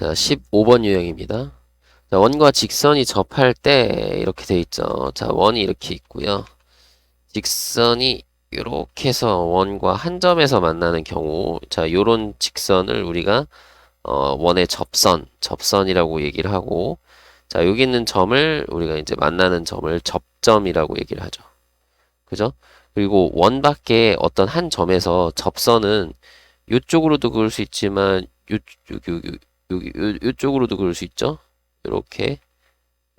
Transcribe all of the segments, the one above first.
자, 15번 유형입니다. 자, 원과 직선이 접할 때 이렇게 돼 있죠. 자, 원이 이렇게 있고요. 직선이 이렇게 해서 원과 한 점에서 만나는 경우, 자, 요런 직선을 우리가 어, 원의 접선, 접선이라고 얘기를 하고, 자, 여기 있는 점을 우리가 이제 만나는 점을 접점이라고 얘기를 하죠. 그죠? 그리고 원 밖에 어떤 한 점에서 접선은 이쪽으로도 그을 수 있지만 요, 요, 요, 요, 여기 요, 요쪽으로도 그을 수 있죠. 이렇게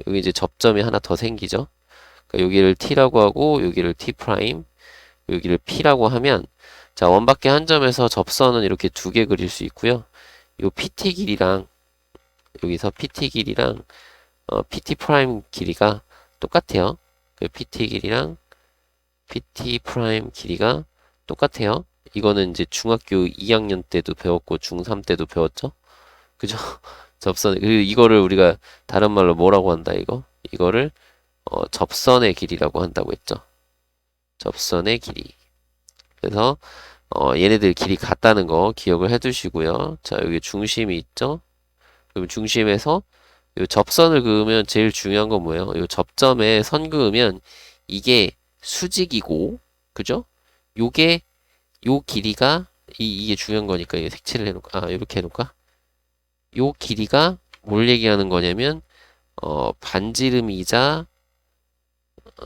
여기 이제 접점이 하나 더 생기죠. 그러니까 여기를 t라고 하고 여기를 t 프라임, 여기를 p라고 하면 자 원밖에 한 점에서 접선은 이렇게 두 개 그릴 수 있고요. 요 pt 길이랑 여기서 pt 길이랑 어, pt 프라임 길이가 똑같아요. 그 pt 길이랑 pt 프라임 길이가 똑같아요. 이거는 이제 중학교 2학년 때도 배웠고 중3 때도 배웠죠. 그죠? 접선 그리고 이거를 우리가 다른 말로 뭐라고 한다 이거? 이거를 어, 접선의 길이라고 한다고 했죠. 접선의 길이. 그래서 어, 얘네들 길이 같다는 거 기억을 해두시고요. 자 여기 중심이 있죠. 그럼 중심에서 요 접선을 그으면 제일 중요한 건 뭐예요? 요 접점에 선 그으면 이게 수직이고 그죠? 요게 요 길이가 이, 이게 중요한 거니까 이게 색칠을 해놓을까? 아 이렇게 해놓을까? 요 길이가 뭘 얘기하는 거냐면 어, 반지름이자 어,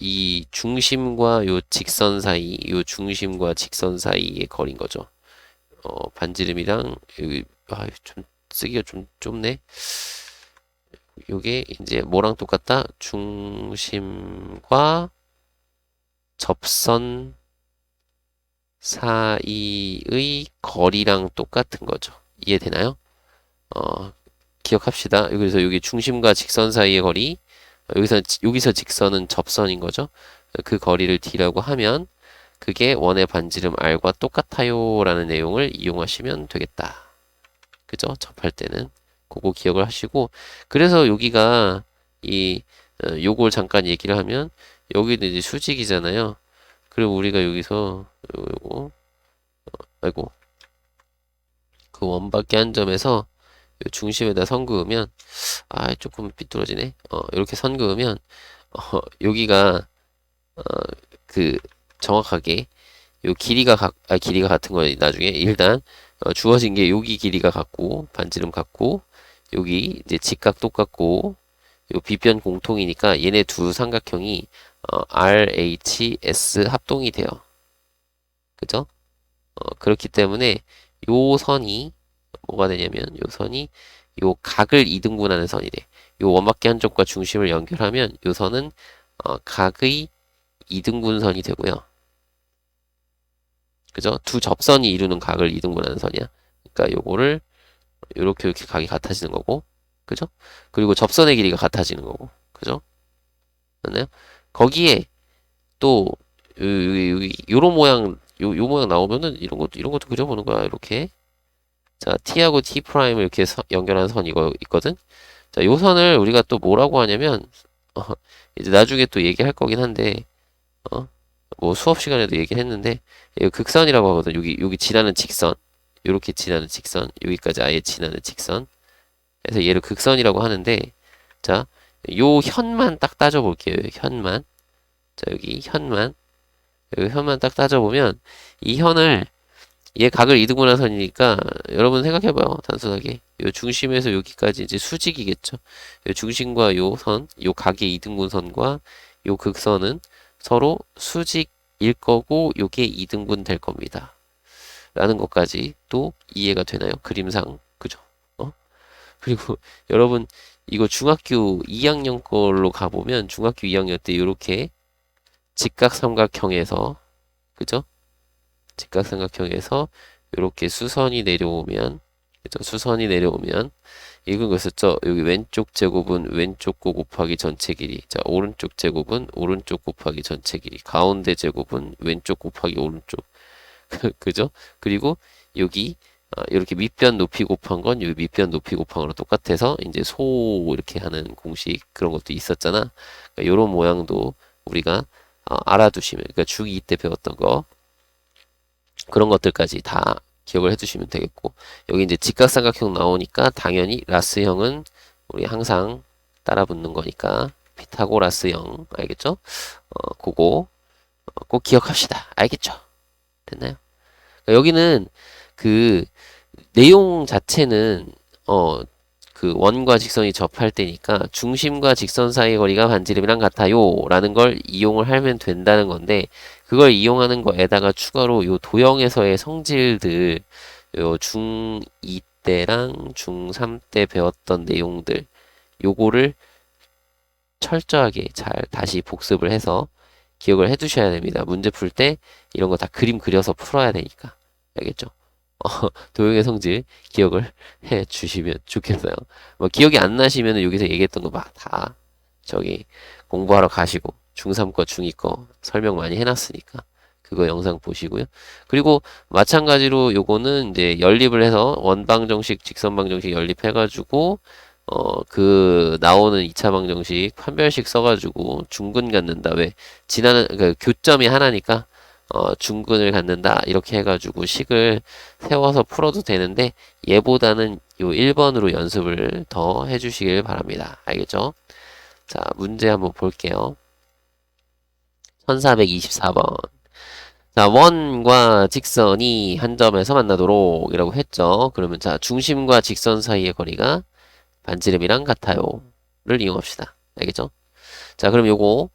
이 중심과 요 직선 사이, 요 중심과 직선 사이의 거리인 거죠. 어, 반지름이랑 여기 아, 좀 쓰기가 좀 좁네. 요게 이제 뭐랑 똑같다? 중심과 접선 사이의 거리랑 똑같은 거죠. 이해되나요? 어, 기억합시다. 여기서 여기 중심과 직선 사이의 거리, 여기서 여기서 직선은 접선인 거죠. 그 거리를 d라고 하면 그게 원의 반지름 r과 똑같아요라는 내용을 이용하시면 되겠다. 그죠? 접할 때는 그거 기억을 하시고 그래서 여기가 이 어, 요걸 잠깐 얘기를 하면 여기는 이제 수직이잖아요. 그리고 우리가 여기서 요거 어, 아이고 그 원밖에 한 점에서 요 중심에다 선 그으면 아 조금 삐뚤어지네. 어 이렇게 선 그으면 어 여기가 어 그 정확하게 요 길이가 각, 아 길이가 같은 거 나중에 일단 어, 주어진 게 여기 길이가 같고 반지름 같고 여기 이제 직각 똑같고 요 비변 공통이니까 얘네 두 삼각형이 어, RHS 합동이 돼요. 그죠? 어, 그렇기 때문에 요 선이 뭐가 되냐면 요 선이 요 각을 이등분하는 선이 돼. 요 원밖에 한 점과 중심을 연결하면 요 선은 어, 각의 이등분선이 되고요. 그죠? 두 접선이 이루는 각을 이등분하는 선이야. 그러니까 요거를 요렇게 이렇게 각이 같아지는 거고. 그죠? 그리고 접선의 길이가 같아지는 거고. 그죠? 맞나요? 거기에 또 여기, 여기 요런 모양 요, 요 모양 나오면은 이런 것도 이런 것도 그려보는 거야. 이렇게. 자, t하고 t 프라임을 이렇게 서, 연결한 선 이거 있거든. 자, 요 선을 우리가 또 뭐라고 하냐면 어, 이제 나중에 또 얘기할 거긴 한데 어, 뭐 수업 시간에도 얘기를 했는데 이거 극선이라고 하거든. 여기 여기 지나는 직선. 요렇게 지나는 직선. 여기까지 아예 지나는 직선. 그래서 얘를 극선이라고 하는데 자, 요 현만 딱 따져 볼게요. 현만. 자, 여기 현만. 여기 현만 딱 따져 보면 이 현을 얘 각을 이등분한 선이니까 여러분 생각해봐요. 단순하게. 요 중심에서 여기까지 이제 수직이겠죠. 요 중심과 요 선, 요 각의 이등분선과 요 극선은 서로 수직일 거고 요게 이등분 될 겁니다. 라는 것까지 또 이해가 되나요? 그림상. 그죠? 어? 그리고 여러분 이거 중학교 2학년 걸로 가보면 중학교 2학년 때 이렇게 직각삼각형에서 그죠? 직각삼각형에서 이렇게 수선이 내려오면 그죠? 수선이 내려오면 이건 거였었죠. 여기 왼쪽 제곱은 왼쪽 거 곱하기 전체 길이. 자, 오른쪽 제곱은 오른쪽 곱하기 전체 길이. 가운데 제곱은 왼쪽 곱하기 오른쪽. 그죠? 그리고 여기 아, 이렇게 밑변 높이 곱한 건 여기 밑변 높이 곱한 거랑 똑같아서 이제 소 이렇게 하는 공식 그런 것도 있었잖아. 그러니까 이런 모양도 우리가 어, 알아두시면 그러니까 중2 때 배웠던 거 그런 것들까지 다 기억을 해두시면 되겠고 여기 이제 직각삼각형 나오니까 당연히 라스형은 우리 항상 따라 붙는 거니까 피타고라스형 알겠죠? 어, 그거 어, 꼭 기억합시다. 알겠죠? 됐나요? 그러니까 여기는 그 내용 자체는 어 그 원과 직선이 접할 때니까 중심과 직선 사이의 거리가 반지름이랑 같아요 라는 걸 이용을 하면 된다는 건데 그걸 이용하는 거에다가 추가로 요 도형에서의 성질들 요 중2 때랑 중3 때 배웠던 내용들 요거를 철저하게 잘 다시 복습을 해서 기억을 해 두셔야 됩니다. 문제 풀 때 이런 거 다 그림 그려서 풀어야 되니까. 알겠죠? 어, 도형의 성질 기억을 해 주시면 좋겠어요. 뭐 기억이 안 나시면 여기서 얘기했던 거 막 다 저기 공부하러 가시고 중3 거, 중2 거 설명 많이 해놨으니까 그거 영상 보시고요. 그리고 마찬가지로 요거는 이제 연립을 해서 원방정식, 직선방정식 연립해가지고 어, 그, 나오는 2차 방정식 판별식 써가지고 중근 갖는다. 왜? 지나는, 그, 교점이 하나니까, 어, 중근을 갖는다. 이렇게 해가지고 식을 세워서 풀어도 되는데, 얘보다는 요 1번으로 연습을 더 해주시길 바랍니다. 알겠죠? 자, 문제 한번 볼게요. 1424번. 자, 원과 직선이 한 점에서 만나도록 이라고 했죠. 그러면 자, 중심과 직선 사이의 거리가 반지름이랑 같아요를 이용합시다. 알겠죠? 자, 그럼 요거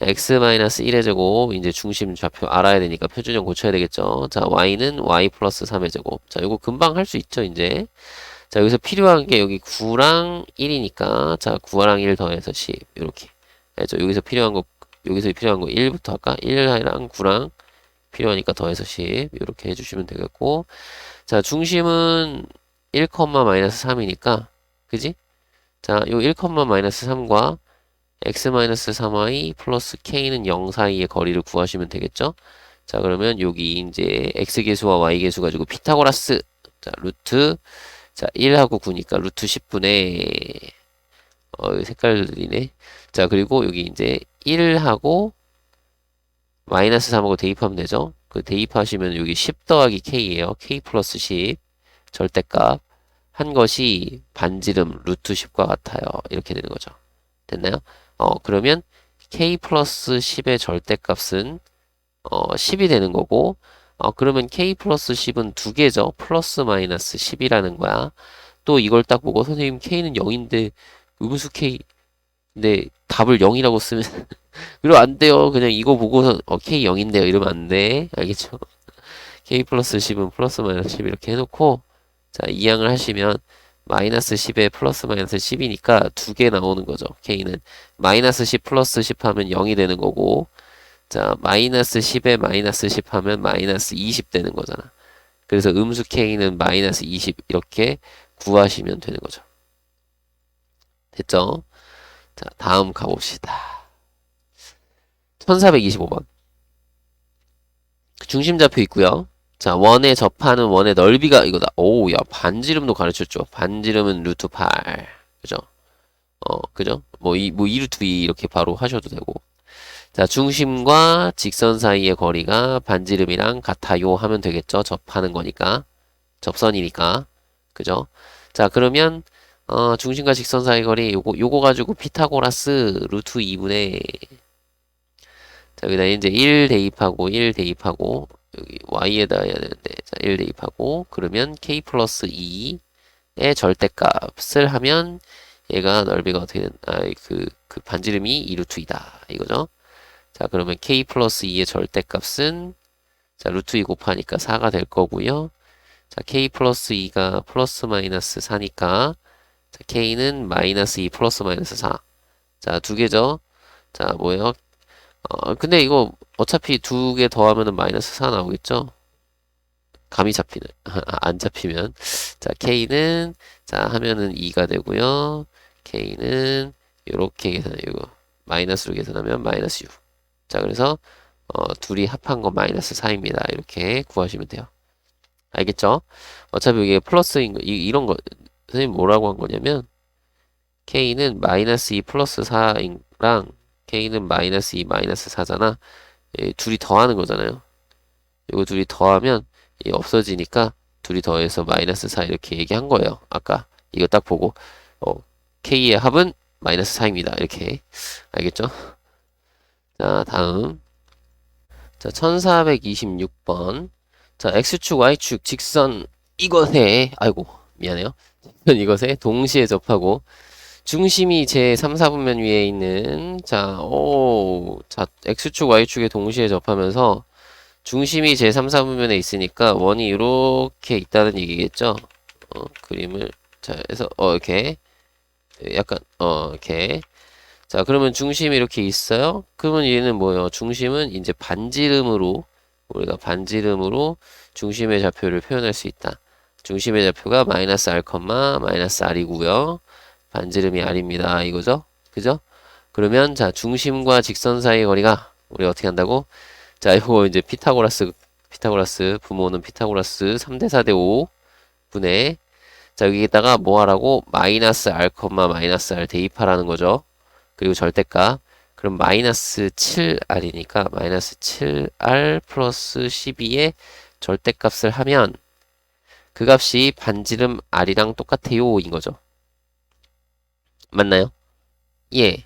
x-1의 제곱 이제 중심 좌표 알아야 되니까 표준형 고쳐야 되겠죠. 자, y는 y 플러스 3의 제곱. 자, 요거 금방 할 수 있죠, 이제. 자, 여기서 필요한 게 여기 9랑 1이니까 자, 9랑 1 더해서 10 이렇게. 알죠? 여기서 필요한 거 여기서 필요한 거 1부터 할까? 1랑 9랑 필요하니까 더해서 10 이렇게 해주시면 되겠고 자 중심은 1, 마이너스 3이니까 그지? 자, 요 1, 마이너스 3과 x 마이너스 3y 플러스 k는 0 사이의 거리를 구하시면 되겠죠? 자, 그러면 여기 이제 x 계수와 y 계수 가지고 피타고라스 자, 루트 자, 1하고 9니까 루트 10분의 어, 색깔들이네. 자, 그리고 여기 이제 1하고 마이너스 3하고 대입하면 되죠? 그 대입하시면 여기 10 더하기 k예요. k 플러스 10 절대값 한 것이 반지름 루트 10과 같아요. 이렇게 되는 거죠. 됐나요? 어, 그러면 k 플러스 10의 절대값은 어, 10이 되는 거고 어, 그러면 k 플러스 10은 두 개죠. 플러스 마이너스 10이라는 거야. 또 이걸 딱 보고 선생님 k는 0인데 음수 k 근데 답을 0이라고 쓰면 그러면 안 돼요. 그냥 이거 보고서 어, k 0인데요. 이러면 안 돼. 알겠죠? k 플러스 10은 플러스 마이너스 10 이렇게 해놓고 자, 이항을 하시면 마이너스 10에 플러스 마이너스 10이니까 두 개 나오는 거죠. k는 마이너스 10 플러스 10 하면 0이 되는 거고 자, 마이너스 10에 마이너스 10 하면 마이너스 20 되는 거잖아. 그래서 음수 k는 마이너스 20 이렇게 구하시면 되는 거죠. 됐죠? 자, 다음 가봅시다. 1425번. 중심 좌표 있고요. 자, 원에 접하는 원의 넓이가 이거다. 오, 야, 반지름도 가르쳤죠. 반지름은 루트 8. 그죠? 어, 그죠? 뭐, 이, 뭐, 2루트 2 이렇게 바로 하셔도 되고. 자, 중심과 직선 사이의 거리가 반지름이랑 같아요 하면 되겠죠? 접하는 거니까. 접선이니까. 그죠? 자, 그러면, 어, 중심과 직선 사이 거리, 요거, 요거 가지고 피타고라스 루트 2분의, 자, 여기다 이제 1 대입하고, 1 대입하고, 여기 y에다 해야 되는데, 자, 1 대입하고, 그러면 k 플러스 2의 절대값을 하면, 얘가 넓이가 어떻게 된, 아, 그, 그 반지름이 2 루트 2다. 이거죠? 자, 그러면 k 플러스 2의 절대값은, 자, 루트 2 곱하니까 4가 될 거고요. 자, k 플러스 2가 플러스 마이너스 4니까, 자, k는 마이너스 2 플러스 마이너스 4. 자, 두 개죠? 자, 뭐예요? 어, 근데 이거 어차피 두 개 더하면은 마이너스 4 나오겠죠? 감이 잡히는, 안 잡히면. 자, k는, 자, 하면은 2가 되고요. k는, 요렇게 계산해, 이거. 마이너스로 계산하면 마이너스 6. 자, 그래서, 어, 둘이 합한 거 마이너스 4입니다. 이렇게 구하시면 돼요. 알겠죠? 어차피 이게 플러스인 거, 이, 이런 거, 선생님 뭐라고 한 거냐면 k는 마이너스 2 플러스 4랑 k는 마이너스 2 마이너스 4잖아. 예, 둘이 더하는 거잖아요. 이거 둘이 더하면 예, 없어지니까 둘이 더해서 마이너스 4 이렇게 얘기한 거예요. 아까 이거 딱 보고 어, K의 합은 마이너스 4입니다. 이렇게 알겠죠? 자 다음 자 1426번 자 X축 Y축 직선 이것에 아이고 미안해요. 이것에 동시에 접하고 중심이 제 3, 4분면 위에 있는 자, 오, 자, X축, Y축에 동시에 접하면서 중심이 제 3, 4분면에 있으니까 원이 이렇게 있다는 얘기겠죠? 어, 그림을 자, 해서 어, 이렇게 약간 어, 이렇게 자, 그러면 중심이 이렇게 있어요? 그러면 얘는 뭐예요? 중심은 이제 반지름으로 우리가 반지름으로 중심의 좌표를 표현할 수 있다. 중심의 좌표가 마이너스 r, 마이너스 r이고요. 반지름이 r입니다. 이거죠? 그죠? 그러면 자 중심과 직선 사이의 거리가 우리 어떻게 한다고? 자 이거 이제 피타고라스 피타고라스 부모는 피타고라스 3대 4대 5 분의 자 여기에다가 뭐 하라고? 마이너스 r, 마이너스 r 대입하라는 거죠. 그리고 절대값 그럼 마이너스 7r이니까 마이너스 7r 플러스 12의 절대값을 하면 그 값이 반지름 r이랑 똑같아요 인 거죠. 맞나요? 예.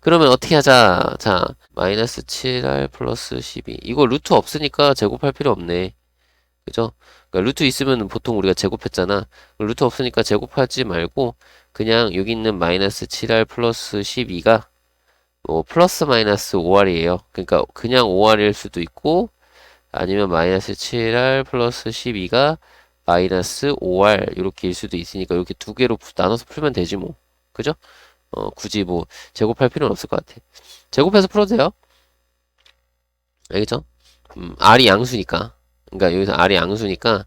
그러면 어떻게 하자? 자, 마이너스 7r 플러스 12. 이거 루트 없으니까 제곱할 필요 없네. 그죠? 그러니까 루트 있으면 보통 우리가 제곱했잖아. 루트 없으니까 제곱하지 말고 그냥 여기 있는 마이너스 7r 플러스 12가 뭐 플러스 마이너스 5r이에요. 그러니까 그냥 5r일 수도 있고 아니면 마이너스 7r 플러스 12가 마이너스 5r 이렇게일 수도 있으니까 이렇게 두 개로 나눠서 풀면 되지 뭐. 그죠? 어, 굳이 뭐 제곱할 필요는 없을 것 같아. 제곱해서 풀어도 돼요. 알겠죠? 음, R이 양수니까. 그러니까 여기서 R이 양수니까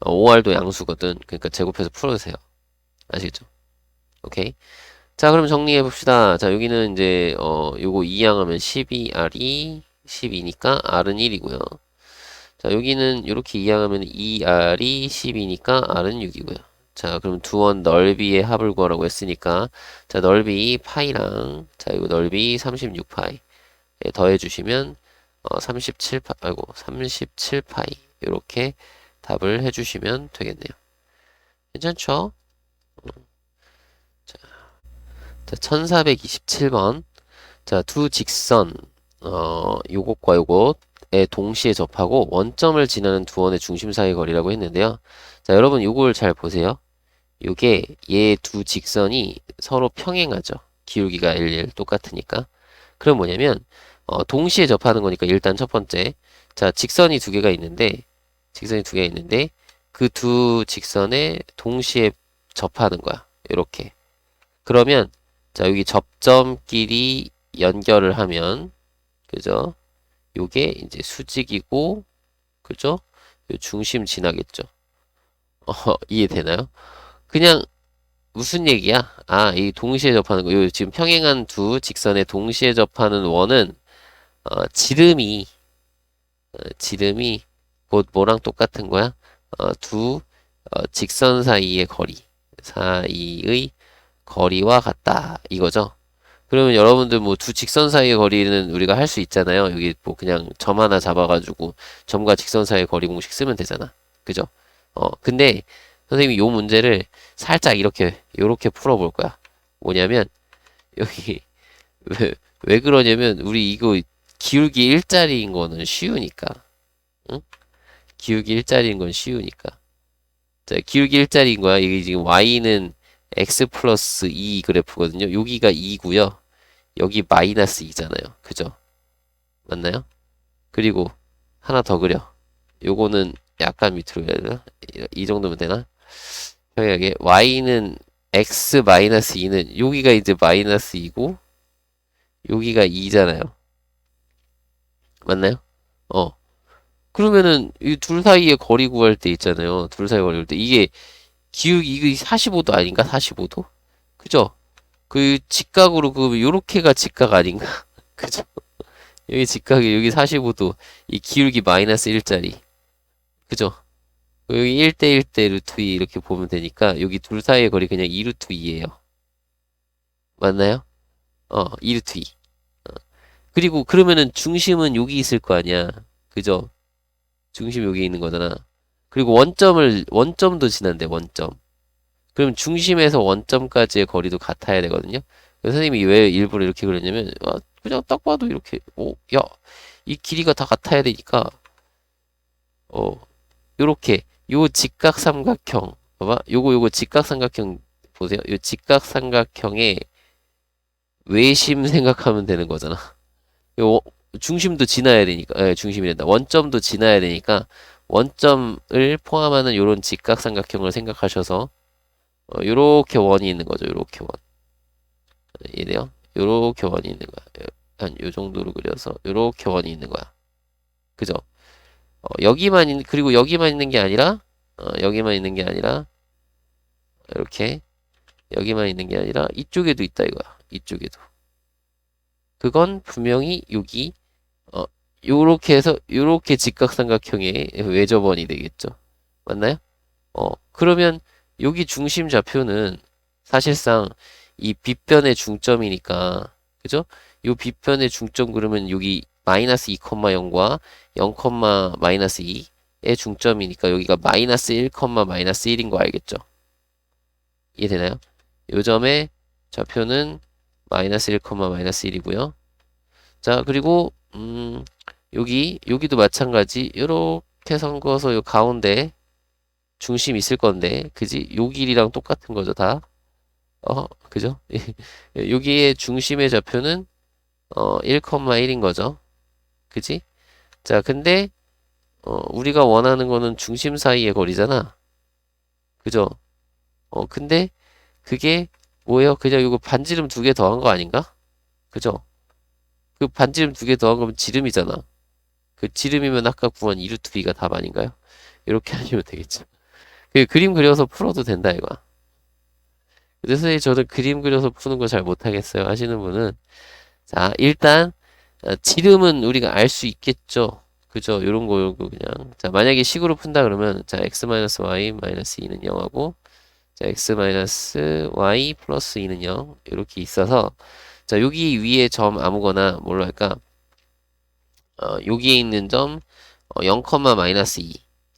어, 5R도 양수거든. 그러니까 제곱해서 풀어도 돼요. 아시겠죠? 오케이. 자, 그럼 정리해 봅시다. 자, 여기는 이제 어, 요거 2양하면 12R이 12니까 R은 1이고요. 자, 여기는 이렇게 2양하면 2R이 10이니까 R은 6이고요. 자, 그럼 두 원 넓이의 합을 구하라고 했으니까 자, 넓이 파이랑 자, 이거 넓이 36파이 에 더해 주시면 어, 37파 아이고 37파이 이렇게 답을 해 주시면 되겠네요. 괜찮죠? 자 1427번 자, 두 직선 어, 요것과 요것 에 동시에 접하고 원점을 지나는 두 원의 중심 사이 거리라고 했는데요. 자, 여러분 요걸 잘 보세요. 요게 얘 두 직선이 서로 평행하죠. 기울기가 11 똑같으니까. 그럼 뭐냐면 어, 동시에 접하는 거니까 일단 첫 번째 자 직선이 두 개가 있는데 직선이 두 개가 있는데 그 두 직선에 동시에 접하는 거야. 이렇게. 그러면 자 여기 접점끼리 연결을 하면 그죠? 요게 이제 수직이고 그죠? 요 중심 지나겠죠. 어, 이해되나요? 그냥 무슨 얘기야? 아, 이 동시에 접하는 거. 요 지금 평행한 두 직선에 동시에 접하는 원은 어, 지름이 어, 지름이 곧 뭐랑 똑같은 거야? 어, 두 어, 직선 사이의 거리 사이의 거리와 같다 이거죠. 그러면 여러분들 뭐 두 직선 사이의 거리는 우리가 할 수 있잖아요. 여기 뭐 그냥 점 하나 잡아가지고 점과 직선 사이의 거리 공식 쓰면 되잖아. 그죠? 어, 근데 선생님이 요 문제를 살짝 이렇게 요렇게 풀어볼 거야. 뭐냐면 여기 왜, 왜 그러냐면 우리 이거 기울기 일자리인 거는 쉬우니까. 응? 기울기 일자리인 건 쉬우니까. 자, 기울기 일자리인 거야. 이게 지금 y는 x 플러스 2 그래프거든요. 여기가 2고요. 여기 마이너스 2잖아요. 그죠? 맞나요? 그리고 하나 더 그려. 요거는 약간 밑으로 해야 되나? 이 정도면 되나? 평행하게 y는 x 마이너스 2는 여기가 이제 마이너스 2고 여기가 2잖아요. 맞나요? 어. 그러면은 이 둘 사이의 거리 구할 때 있잖아요. 둘 사이 거리 구할 때 이게 기울기 이게 45도 아닌가? 45도? 그죠? 그 직각으로 그 요렇게가 직각 아닌가? 그죠? 여기 직각이 여기 45도 이 기울기 마이너스 1짜리 그죠? 여기 1대 1대 루트 2 이렇게 보면 되니까 여기 둘 사이의 거리 그냥 2 루트 2예요. 맞나요? 어, 2 루트 2. 어. 그리고 그러면은 중심은 여기 있을 거 아니야. 그죠? 중심 여기 있는 거잖아. 그리고 원점을 원점도 지난대 원점. 그럼 중심에서 원점까지의 거리도 같아야 되거든요. 그래서 선생님이 왜 일부러 이렇게 그랬냐면 아, 그냥 딱 봐도 이렇게 오, 야, 이 길이가 다 같아야 되니까 어, 요렇게 요 직각삼각형 봐봐. 요거 요거 직각삼각형 보세요. 요 직각삼각형의 외심 생각하면 되는 거잖아. 요 중심도 지나야 되니까, 예, 중심이 된다. 원점도 지나야 되니까 원점을 포함하는 요런 직각삼각형을 생각하셔서 어, 요렇게 원이 있는 거죠. 요렇게 원. 이래요. 요렇게 원이 있는 거야. 한 요 정도로 그려서 요렇게 원이 있는 거야. 그죠? 어, 여기만 있, 그리고 여기만 있는 게 아니라 어, 여기만 있는 게 아니라 이렇게 여기만 있는 게 아니라 이쪽에도 있다 이거야. 이쪽에도. 그건 분명히 여기 어 요렇게 해서 요렇게 직각삼각형의 외접원이 되겠죠. 맞나요? 어 그러면 여기 중심 좌표는 사실상 이 빗변의 중점이니까 그죠? 요 빗변의 중점 그러면 여기 마이너스 2,0과 0, 마이너스 2의 중점이니까 여기가 마이너스 1, 마이너스 1인 거 알겠죠? 이해되나요? 요 점의 좌표는 마이너스 1, 마이너스 1이고요. 자, 그리고 음, 여기 여기도 마찬가지. 이렇게 선거서 요 가운데 중심 있을 건데, 그지? 요 길이랑 똑같은 거죠, 다. 어, 그죠? 여기에 중심의 좌표는 어, 1,1인 거죠. 그지? 자, 근데 어, 우리가 원하는 거는 중심 사이의 거리잖아. 그죠? 어, 근데 그게 뭐예요? 그냥 이거 반지름 두 개 더한 거 아닌가? 그죠? 그 반지름 두 개 더한 거면 지름이잖아. 그 지름이면 아까 구한 2루트 b가 답 아닌가요? 이렇게 하시면 되겠죠. 그 그림 그려서 풀어도 된다 이거. 그래서 저는 그림 그려서 푸는 거 잘 못하겠어요 하시는 분은 자 일단 어, 지름은 우리가 알 수 있겠죠. 그죠? 요런 거 요거 그냥 자 만약에 식으로 푼다 그러면 자 x-y 2는 0하고 자, x 마이너스 y 플러스 2는 0 이렇게 있어서 자 여기 위에 점 아무거나 뭘로 할까 어, 여기에 있는 점 어, 0, 마이너스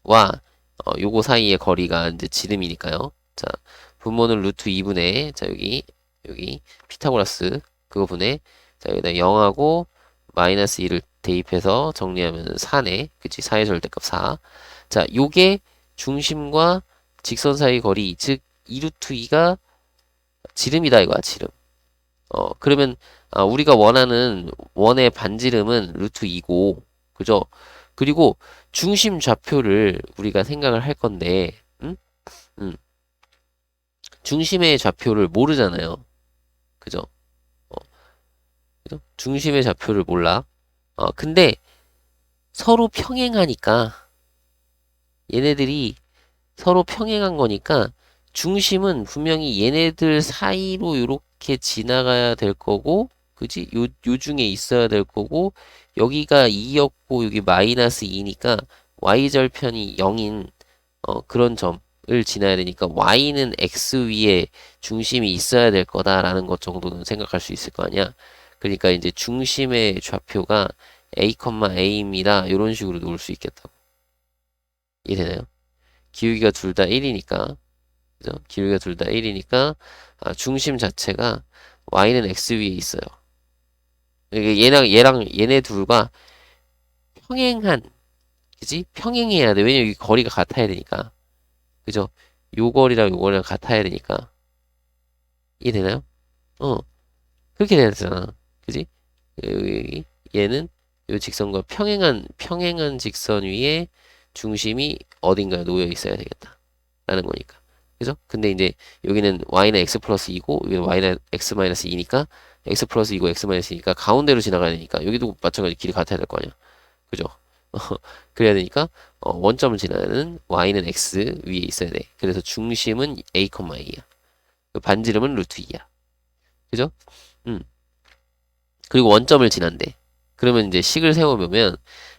2와 어, 요거 사이의 거리가 이제 지름이니까요. 자 분모는 루트 2분의 자 여기 여기 피타고라스 그거 분의 자 여기다 0하고 마이너스 2를 대입해서 정리하면 4네. 그치? 4의 절대값 4 자 요게 중심과 직선 사이 거리 즉 2루트 2가 지름이다 이거야 지름. 어 그러면 아, 우리가 원하는 원의 반지름은 루트 2고 그죠 그리고 중심 좌표를 우리가 생각을 할 건데 음? 음. 중심의 좌표를 모르잖아요 그죠 어. 그죠 중심의 좌표를 몰라 어 근데 서로 평행하니까 얘네들이 서로 평행한 거니까 중심은 분명히 얘네들 사이로 이렇게 지나가야 될 거고 그지? 요, 요 중에 있어야 될 거고 여기가 2였고 여기 마이너스 2니까 y절편이 0인 어, 그런 점을 지나야 되니까 y는 x 위에 중심이 있어야 될 거다라는 것 정도는 생각할 수 있을 거 아니야. 그러니까 이제 중심의 좌표가 a, a입니다. 이런 식으로 놓을 수 있겠다고. 이해되나요? 기울기가 둘 다 1이니까 그죠? 기울기가 둘 다 1이니까 아, 중심 자체가 y는 x 위에 있어요. 얘랑 얘랑 얘네 둘과 평행한 그지? 평행해야 돼. 왜냐면 이 거리가 같아야 되니까. 그죠? 요 거리랑 요 거리랑 같아야 되니까. 이해되나요? 어. 그렇게 돼야 되잖아. 그지? 얘는 요 직선과 평행한 평행한 직선 위에 중심이 어딘가에 놓여 있어야 되겠다. 라는 거니까. 그죠? 근데 이제 여기는 y는 x 플러스 2고 여기는 y는 x 마이너스 2니까 x 플러스 2고 x 마이너스 2니까 가운데로 지나가야 되니까 여기도 마찬가지 길이 같아야 될 거 아니야. 그죠? 그래야 되니까 어, 원점을 지나는 y는 x 위에 있어야 돼. 그래서 중심은 a, a야. 그 반지름은 루트 2야. 그죠? 음. 그리고 원점을 지난대. 그러면 이제 식을 세워보면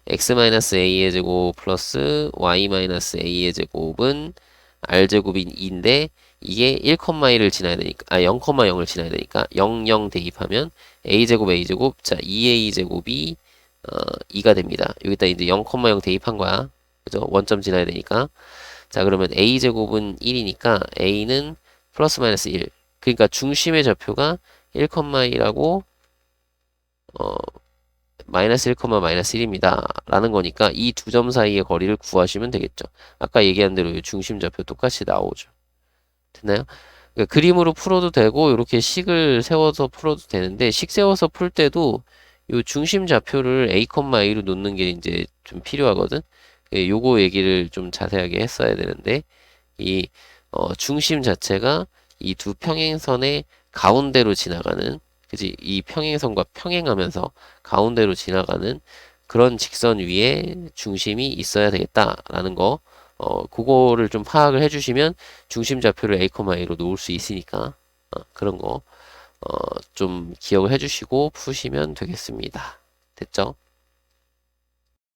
x-a의 제곱 플러스 y-a의 제곱은 r제곱인 2인데 이게 1,2를 지나야 되니까 아 0,0을 지나야 되니까 0, 0 대입하면 a제곱 a제곱 자 2a제곱이 어, 2가 됩니다. 여기다 이제 0,0 대입한 거야. 그죠? 원점 지나야 되니까. 자, 그러면 a제곱은 1이니까 a는 플러스 마이너스 1. 그러니까 중심의 좌표가 1,1하고 어 마이너스 1, 마이너스 1입니다. 라는 거니까 이 두 점 사이의 거리를 구하시면 되겠죠. 아까 얘기한 대로 이 중심 좌표 똑같이 나오죠. 됐나요? 그러니까 그림으로 풀어도 되고 이렇게 식을 세워서 풀어도 되는데 식 세워서 풀 때도 요 중심 좌표를 a, a로 놓는 게 이제 좀 필요하거든. 예, 요거 얘기를 좀 자세하게 했어야 되는데 이 어, 중심 자체가 이 두 평행선의 가운데로 지나가는 그지 이 평행선과 평행하면서 가운데로 지나가는 그런 직선 위에 중심이 있어야 되겠다라는 거 어, 그거를 좀 파악을 해주시면 중심 좌표를 a, a로 놓을 수 있으니까 어, 그런 거 어, 좀 기억을 해주시고 푸시면 되겠습니다. 됐죠?